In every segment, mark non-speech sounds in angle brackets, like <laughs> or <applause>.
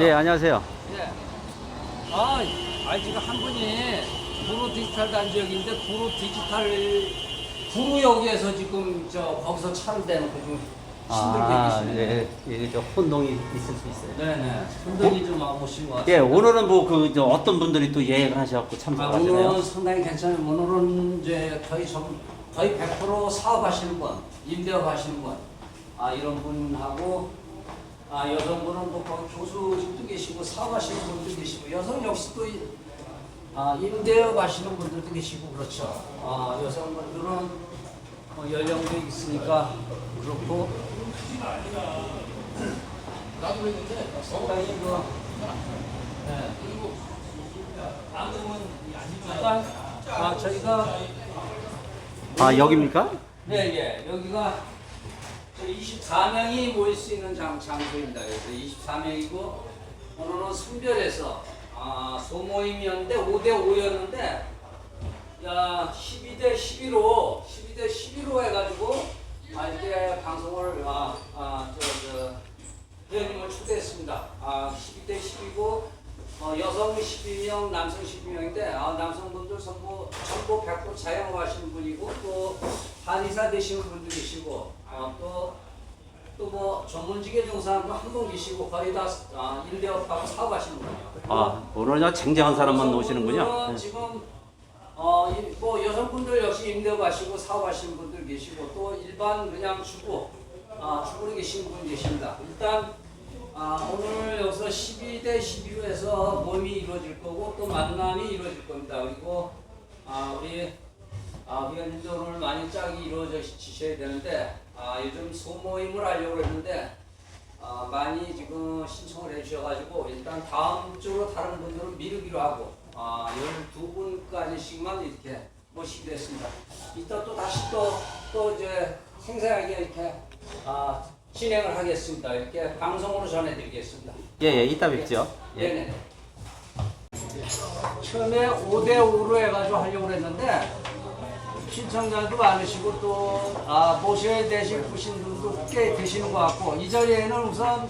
예, 안녕하세요. 네. 아, 아 지금 한 분이 구로 디지털 단지역인데 구로 디지털 구로역에서 지금 저 거기서 차를 대놓고 좀 힘들게 아, 계시네. 예, 이게 좀 혼동이 있을 수 있어요. 네네. 흔들리 좀 하고 오신 것 같아요. 예, 오늘은 뭐 그 어떤 분들이 또 예약을 하셔갖고 아, 참석하시네요. 오늘은 상당히 괜찮아요. 오늘은 이제 거의 좀 거의 100% 사업하시는 분, 임대업 하시는 분, 아 이런 분하고 아 여성분은 뭐 거기 교수직도 계시고 사업하시는 분도 계시고 여성 역시 또 이- 아, 임대업 하시는 분들도 계시고 그렇죠. 아 여성분들은 뭐 연령도 있으니까 그렇고 상당히 그 네. 일단 아 저희가 아, 여기입니까? 네, 예. 여기가 24명이 모일 수 있는 장, 장소입니다. 그래서 24명이고 오늘은 선별해서 아, 소모임이었는데 5대 5였는데 야 12대 11로 12대 11로 해가지고 아, 이렇게 방송을 아, 아, 저, 저, 회원님을 초대했습니다. 아, 12대 10이고 어, 여성 12명, 남성 12명인데 아, 남성분들 전부 전부 100% 자영업하시는 분이고 또 한의사 되시는 분도 계시고 어, 또 또 뭐 전문직에 종사하는 분한분 계시고 거의 다 아, 임대업하고 사업하시는 분이요. 아, 오늘 저 쟁쟁한 사람만. 여성분들은 예. 지금 어, 이- 뭐 여성분들 역시 임대업하시고 사업하시는 분들 계시고 또 일반 그냥 주부 아, 주부로 계시는 분 계십니다. 일단 아, 오늘 여기서 12대 12로 해서 모임이 이루어질 거고 또 만남이 이루어질 겁니다. 그리고 아, 우리 아, 위원님도 오늘 많이 짝이 이루어지셔야 되는데 아, 요즘 소모임을 하려고 했는데 아, 많이 지금 신청을 해주셔가지고 일단 다음 주로 다른 분들은 미루기로 하고 아, 12분까지씩만 이렇게 모시기로 했습니다. 이따 또 다시 또, 또 이제 생생하게 이렇게 아, 진행을 하겠습니다. 이렇게 방송으로 전해드리겠습니다. 예, 예, 이따 뵙죠. 예. 네네. 처음에 5대5로 해가지고 하려고 했는데 신청자도 많으시고 또 아, 모셔야 되실 분들도 꽤 계시는 것 같고 이 자리에는 우선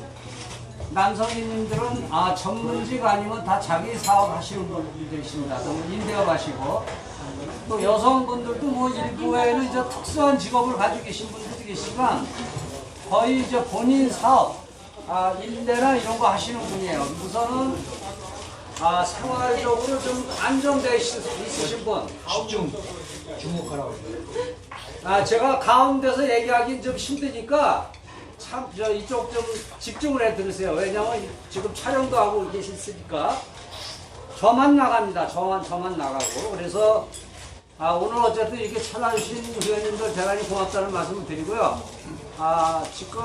남성인들은 아, 전문직 아니면 다 자기 사업 하시는 분들이십니다. 또 임대업 하시고 또 여성분들도 뭐 일부에는 이제 특수한 직업을 가지고 계신 분들도 계시지만 거의 이제 본인 사업, 아, 임대나 이런 거 하시는 분이에요. 우선은 아, 생활적으로 좀 안정되어 있- 있으신 분. 집중 주목하라고 아, 제가 가운데서 얘기하기 좀 힘드니까 참, 저 이쪽 좀 집중을 해 들으세요. 왜냐면 지금 촬영도 하고 계시니까 저만 나갑니다. 저만, 저만 나가고. 그래서 아, 오늘 어쨌든 이렇게 찾아주신 의원님들 대단히 고맙다는 말씀을 드리고요. 아, 지금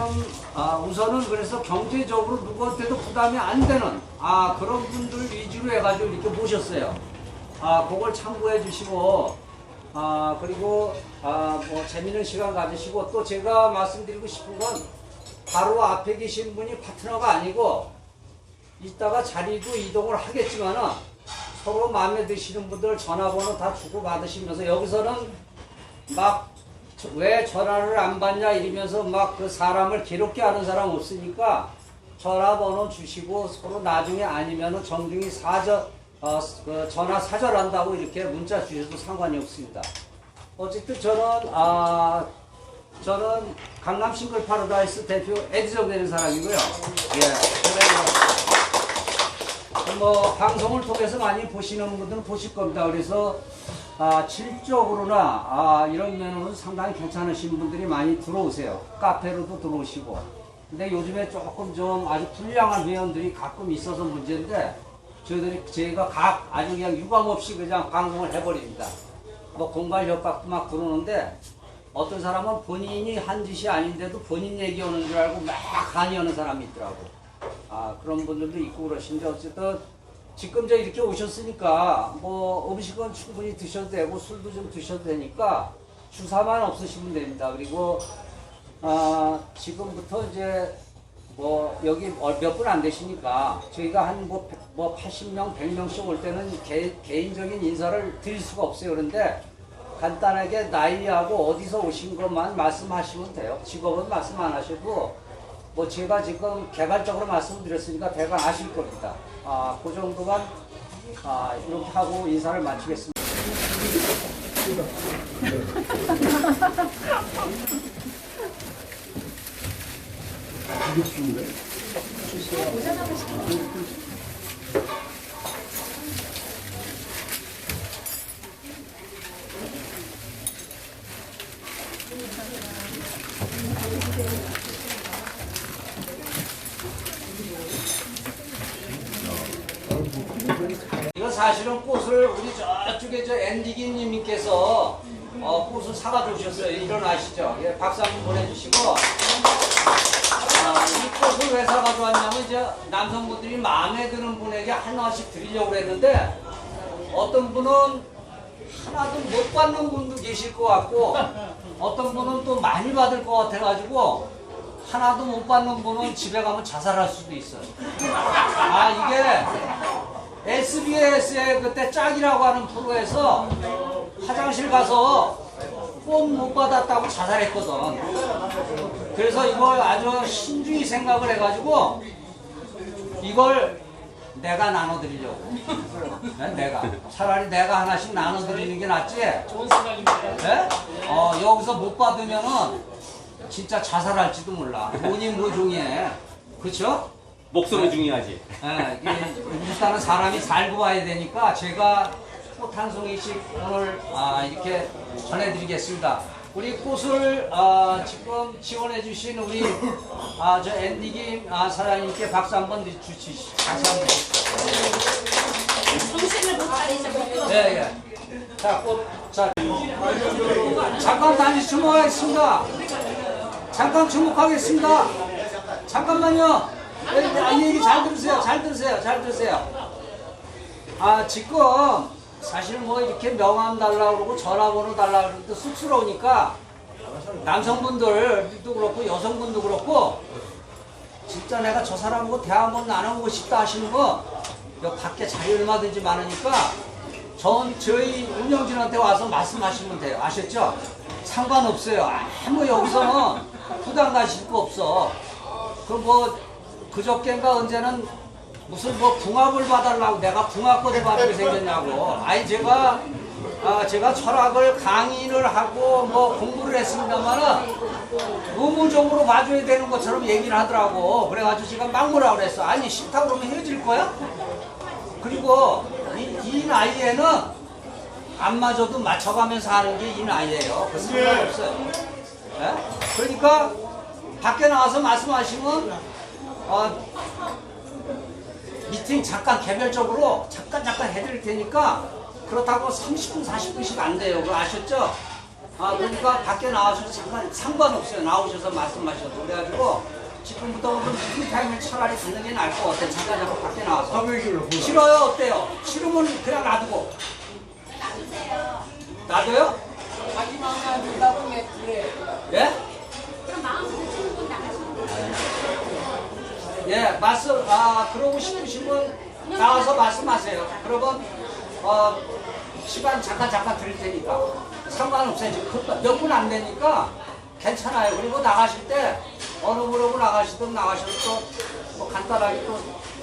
아, 우선은 그래서 경제적으로 누구한테도 부담이 안 되는 아, 그런 분들 위주로 해가지고 이렇게 모셨어요. 아, 그걸 참고해 주시고 아, 그리고 아, 뭐 재밌는 시간 가지시고 또 제가 말씀드리고 싶은 건 바로 앞에 계신 분이 파트너가 아니고 이따가 자리도 이동을 하겠지만은 서로 마음에 드시는 분들 전화번호 다 주고 받으시면서 여기서는 막 왜 전화를 안 받냐 이러면서 막 그 사람을 괴롭게 하는 사람 없으니까 전화번호 주시고 서로 나중에 아니면은 정중히 사절 어, 그 전화 사절한다고 이렇게 문자 주셔도 상관이 없습니다. 어쨌든 저는 아 저는 강남 싱글 파라다이스 대표 에디정 되는 사람이고요. 예. 뭐 방송을 통해서 많이 보시는 분들은 보실 겁니다. 그래서 아, 질적으로나 아, 이런 면으로는 상당히 괜찮으신 분들이 많이 들어오세요. 카페로도 들어오시고. 근데 요즘에 조금 좀 아주 불량한 회원들이 가끔 있어서 문제인데 저희들이 저희가 각 아주 그냥 유감 없이 그냥 방송을 해버립니다. 뭐 공간 협박도 막 들어오는데 어떤 사람은 본인이 한 짓이 아닌데도 본인 얘기 오는 줄 알고 막 강의하는 사람이 있더라고. 아 그런 분들도 있고 그러신데 어쨌든 지금 저 이렇게 오셨으니까 뭐 음식은 충분히 드셔도 되고 술도 좀 드셔도 되니까 주사만 없으시면 됩니다. 그리고 아 지금부터 이제 뭐 여기 몇 분 안 되시니까 저희가 한뭐 뭐 80명, 100명씩 올 때는 개, 개인적인 인사를 드릴 수가 없어요. 그런데 간단하게 나이하고 어디서 오신 것만 말씀하시면 돼요. 직업은 말씀 안 하셔도 뭐 제가 지금 개괄적으로 말씀드렸으니까 대강 아실 겁니다. 아, 그 정도만 아, 이렇게 하고 인사를 마치겠습니다. <laughs> 이거 사실은 꽃을 우리 저쪽에 저 앤디기님께서 어, 꽃을 사다 주셨어요. 일어나시죠. 예, 박수 한번 보내주시고. 아, 이 꽃을 왜 사가지고 왔냐면 이제 남성분들이 마음에 드는 분에게 하나씩 드리려고 했는데 어떤 분은 하나도 못 받는 분도 계실 것 같고 어떤 분은 또 많이 받을 것 같아가지고 하나도 못 받는 분은 집에 가면 자살할 수도 있어요. 아 이게 SBS의 그때 짝이라고 하는 프로에서 화장실 가서 꽃못 받았다고 자살했거든. 그래서 이걸 아주 신중히 생각을 해가지고 이걸 내가 나눠드리려고. 네, 내가. 차라리 내가 하나씩 나눠드리는 게 낫지. 좋은 생각입니다. 네? 어, 여기서 못 받으면은 진짜 자살할지도 몰라. 본인 모종이에. 그쵸? 목소리 중요하지. 예, 이게 일단은 사람이 살고 와야 되니까 제가 꽃한 송이씩 오늘 아, 이렇게 전해드리겠습니다. 우리 꽃을 아, 지금 지원해주신 우리 아, 저 앤디김 아, 사장님께 박수 한번 주시죠. 박수 한번. 정신을 못 차리죠. 예, 예. 자, 꽃, 자. 잠깐 다시 주목하겠습니다. 잠깐 주목하겠습니다. 잠깐만요. 예, 아, 이 얘기 잘 들으세요. 잘 들으세요. 잘 들으세요. 아, 지금 사실 뭐 이렇게 명함 달라고 그러고 전화번호 달라고 그러는데 쑥스러우니까 남성분들도 그렇고 여성분도 그렇고 진짜 내가 저 사람하고 대화 한번 나눠보고 싶다 하시는 거 밖에 자리 얼마든지 많으니까 전 저희 운영진한테 와서 말씀하시면 돼요. 아셨죠? 상관없어요. 아무 여기서는 부담 가실 거 없어. 그 뭐 그저께인가 언제는 무슨 뭐 궁합을 봐달라고 내가 궁합거래 받게 생겼냐고. 아니 제가 아 제가 철학을 강의를 하고 뭐 공부를 했습니다만은 의무적으로 봐줘야 되는 것처럼 얘기를 하더라고. 그래가지고 제가 막 뭐라 그랬어. 아니 싫다고 그러면 헤어질 거야? 그리고 이, 이 나이에는 안 맞아도 맞춰가면서 하는 게 이 나이에요. 그 상관없어요. 예? 그러니까 밖에 나와서 말씀하시면 어, 미팅 잠깐 개별적으로 잠깐 잠깐 해드릴 테니까 그렇다고 30분 40분씩 안 돼요. 그거 아셨죠? 아 그러니까 밖에 나와서 잠깐 상관없어요. 나오셔서 말씀하셔도 그래가지고 지금부터 오늘 미팅 타임을 차라리 갖는 게 나을 것 같아. 잠깐 잠깐 밖에 나와서. 싫어요? 어때요? 싫으면 그냥 놔두고. 놔둬요? 마지막에 누가 보면 그래. 예? 예, 말씀, 아, 그러고 싶으신 분 나와서 말씀하세요. 그러면, 어, 시간 잠깐 잠깐 드릴 테니까. 상관없어요. 지금 몇 분 안 되니까 괜찮아요. 그리고 나가실 때 어느 부르고 나가시든 나가셔도 또 뭐 간단하게 또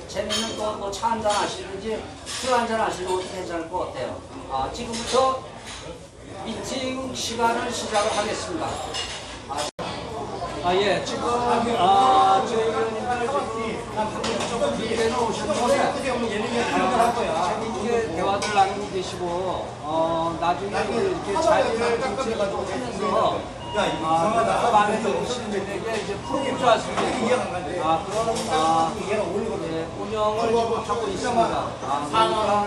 재밌는 또 뭐 차 한잔 하시든지 술 한잔 것도 괜찮을 것 같아요. 아, 지금부터 미팅 시간을 시작을 하겠습니다. 아, 예, 지금, 아, 저희 의원님들 지금 계시고, 어, 나중에 이렇게 자리를 정치해가지고 하면서, 아, 더 많은 오시는 분에게 이제 프로포즈 할 수 있는 아, 그런, 아, 예, 운영을 지금 하고 있습니다. 아, 그러니까,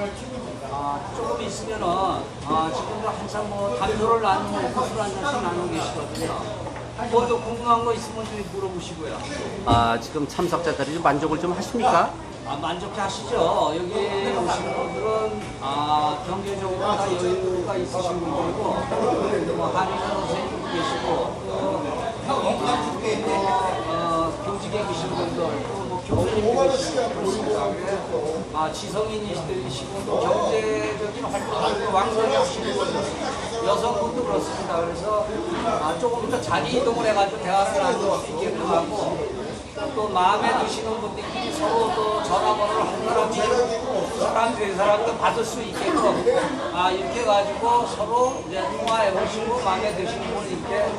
아, 조금 있으면은, 아, 지금도 한참 뭐, 담소를 나누고, 코스를 한 잔씩 나누고 계시거든요. 뭐또 궁금한 거 있으면 좀 물어보시고요. 아, 지금 참석자들이 좀 만족을 좀 하십니까? 아, 만족해 하시죠. 여기 오시는 분들은 아, 경제적으로 다 여유가 있으신 분들이고 뭐 한인 선생님도 계시고 또 어, 교직에 계신 분들 또뭐 교수님 계시고 그렇습니다. 아, 지성인이시고 또 경제적인 활동을 왕성히 하시는 분들 여성분도 그렇습니다. 그래서 아, 조금 더 자리 이동을 해가지고 대화를 나눌 수 있게끔 하고 또 마음에 드시는 분들끼리 서로 또 전화번호를 한 사람이 사람 두 사람도 받을 수 있게끔 아 이렇게 가지고 서로 이제 통화해 보시고 마음에 드시는 분이 이렇게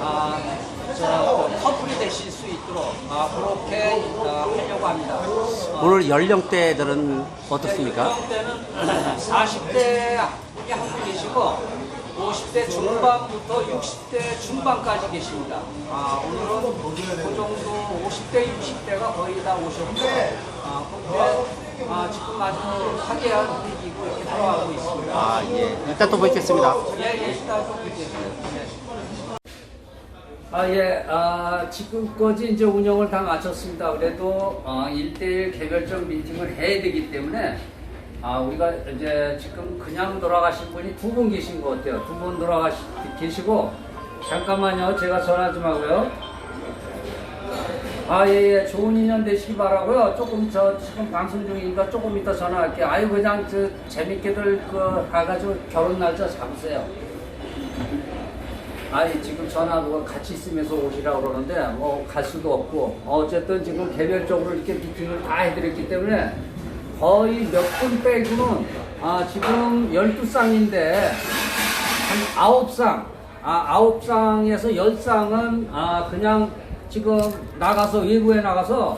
아 저 커플이 되실 수 있도록 아 그렇게 아, 하려고 합니다. 어, 오늘 연령대들은 어떻습니까? 때는 40대 분이 한 분 계시고 50대 중반부터 60대 중반까지 계십니다. 아, 오늘은 그 정도 50대, 60대가 거의 다 오셨고, 아, 그런데 아, 지금 아주 화기애애한 분위기고 이렇게 돌아가고 있습니다. 아, 예. 일단 또 뵙겠습니다. 예, 예, 일단 좀 뵙겠습니다. 아, 예, 아, 지금까지 이제 운영을 다 마쳤습니다. 그래도, 어, 1대1 개별적 미팅을 해야 되기 때문에, 아, 우리가 이제 지금 그냥 돌아가신 분이 두 분 계신 것 같아요. 두 분 돌아가시, 계시고, 잠깐만요. 제가 전화 좀 하고요. 아, 예, 예. 좋은 인연 되시기 바라고요. 조금 저 지금 방송 중이니까 조금 이따 전화할게요. 아유, 그냥 저 재밌게들 그 가가지고 결혼 날짜 잡으세요. 아니 지금 전화 누가 같이 있으면서 오시라고 그러는데 뭐 갈 수도 없고 어쨌든 지금 개별적으로 이렇게 미팅을 다 해드렸기 때문에 거의 몇 분 빼고는 아 지금 12쌍인데 한 9쌍 아 9쌍에서 10쌍은 아 그냥 지금 나가서 외부에 나가서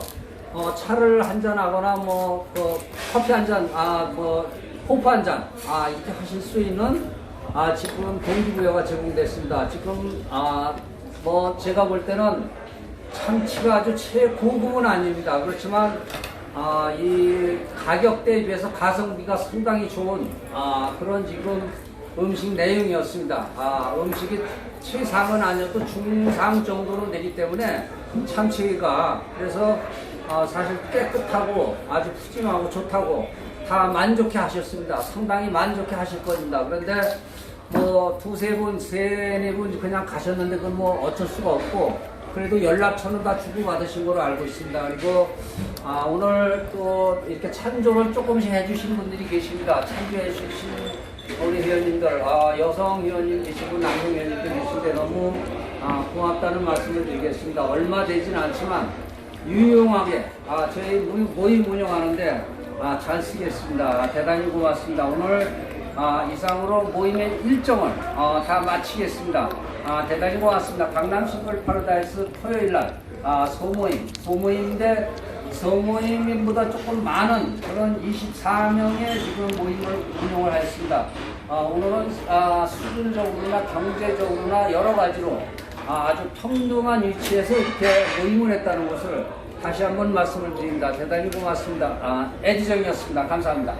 어, 차를 한잔 하거나 뭐 그 커피 한잔 아뭐 호프 한잔 아 이렇게 하실 수 있는 아 지금 동기부여가 제공됐습니다. 지금 아 뭐 제가 볼 때는 참치가 아주 최고급은 아닙니다. 그렇지만 아, 이 가격대에 비해서 가성비가 상당히 좋은 아, 그런 지금 음식 내용이었습니다. 아, 음식이 최상은 아니어도 중상 정도로 되기 때문에 참치가 그래서 아, 사실 깨끗하고 아주 푸짐하고 좋다고 다 만족해 하셨습니다. 상당히 만족해 하실 겁니다. 그런데 뭐 두세 분, 세네 분 그냥 가셨는데 그건 뭐 어쩔 수가 없고 그래도 연락처는 다 주고받으신 걸로 알고 있습니다. 그리고 아, 오늘 또 이렇게 찬조를 조금씩 해주신 분들이 계십니다. 찬조해 주신 우리 회원님들, 아, 여성 회원님 계시고 남성 회원님들 계신데 너무 아, 고맙다는 말씀을 드리겠습니다. 얼마 되진 않지만 유용하게 아, 저희 모임, 운영하는데 아, 잘 쓰겠습니다. 대단히 고맙습니다. 오늘 아, 이상으로 모임의 일정을 어, 다 마치겠습니다. 아, 대단히 고맙습니다. 강남 싱글 파라다이스 토요일 날 아, 소모임, 소모임인데 소모임보다 조금 많은 그런 24명의 지금 모임을 운영을 하였습니다. 아, 오늘은 아, 수준적으로나 경제적으로나 여러 가지로 아, 아주 평등한 위치에서 이렇게 모임을 했다는 것을 다시 한번 말씀을 드립니다. 대단히 고맙습니다. 아, 에디정이었습니다. 감사합니다.